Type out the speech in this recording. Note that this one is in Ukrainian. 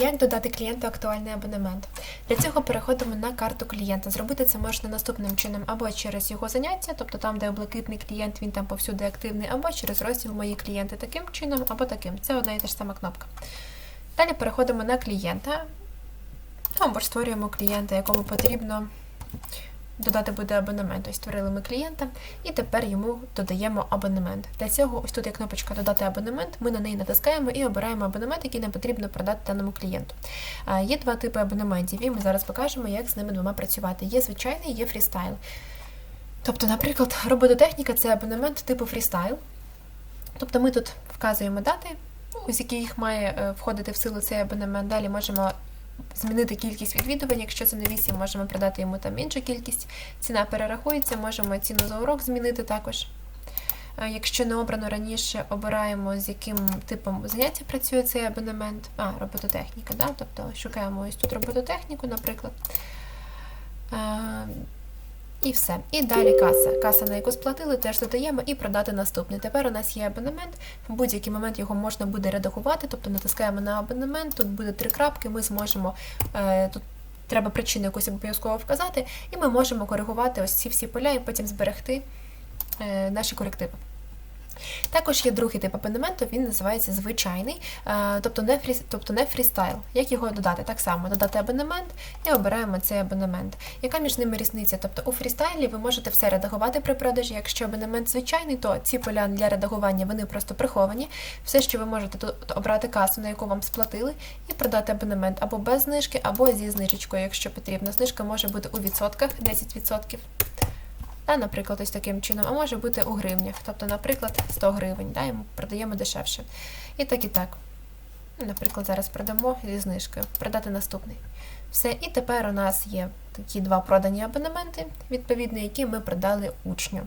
Як додати клієнту актуальний абонемент? Для цього переходимо на карту клієнта. Зробити це можна наступним чином або через його заняття, тобто там, де блакитний клієнт, він там повсюди активний, або через розділ Мої клієнти таким чином, або таким. Це одна і та ж сама кнопка. Далі переходимо на клієнта, або ж створюємо клієнта, якому потрібно додати буде абонемент. Ось створили ми клієнта, і тепер йому додаємо абонемент. Для цього ось тут є кнопочка Додати абонемент. Ми на неї натискаємо і обираємо абонемент, який нам потрібно продати даному клієнту. Є два типи абонементів, і ми зараз покажемо, як з ними двома працювати. Є звичайний, є фрістайл. Тобто, наприклад, робототехніка це абонемент типу фрістайл. Тобто ми тут вказуємо дати, ну, з яких має е, входити в силу цей абонемент. Далі можемо змінити кількість відвідувань. Якщо це не 8, можемо продати йому там іншу кількість. Ціна перерахується, можемо ціну за урок змінити також. Якщо не обрано раніше, обираємо, з яким типом заняття працює цей абонемент. А, робототехніка, да? тобто шукаємо ось тут робототехніку, наприклад. І все. І далі каса. Каса, на яку сплатили, теж додаємо і продати наступний. Тепер у нас є абонемент. В будь-який момент його можна буде редагувати, тобто натискаємо на абонемент, тут буде три крапки, ми зможемо е, тут. Треба причину якусь обов'язково вказати, і ми можемо коригувати ось ці всі поля і потім зберегти е, наші корективи. Також є другий тип абонементу, він називається звичайний, е, тобто не, фрі, тобто не фрістайл. Як його додати? Так само додати абонемент і обираємо цей абонемент. Яка між ними різниця? Тобто у фрістайлі ви можете все редагувати при продажі. Якщо абонемент звичайний, то ці поля для редагування вони просто приховані. Все, що ви можете тут обрати касу, на яку вам сплатили, і продати абонемент або без знижки, або зі знижечкою, якщо потрібно. Знижка може бути у відсотках 10%. Та, наприклад, ось таким чином, а може бути у гривнях. Тобто, наприклад, 100 гривень, да, і ми продаємо дешевше. І так, і так. Наприклад, зараз продамо зі знижкою. Продати наступний. Все, і тепер у нас є такі два продані абонементи, відповідно, які ми продали учню.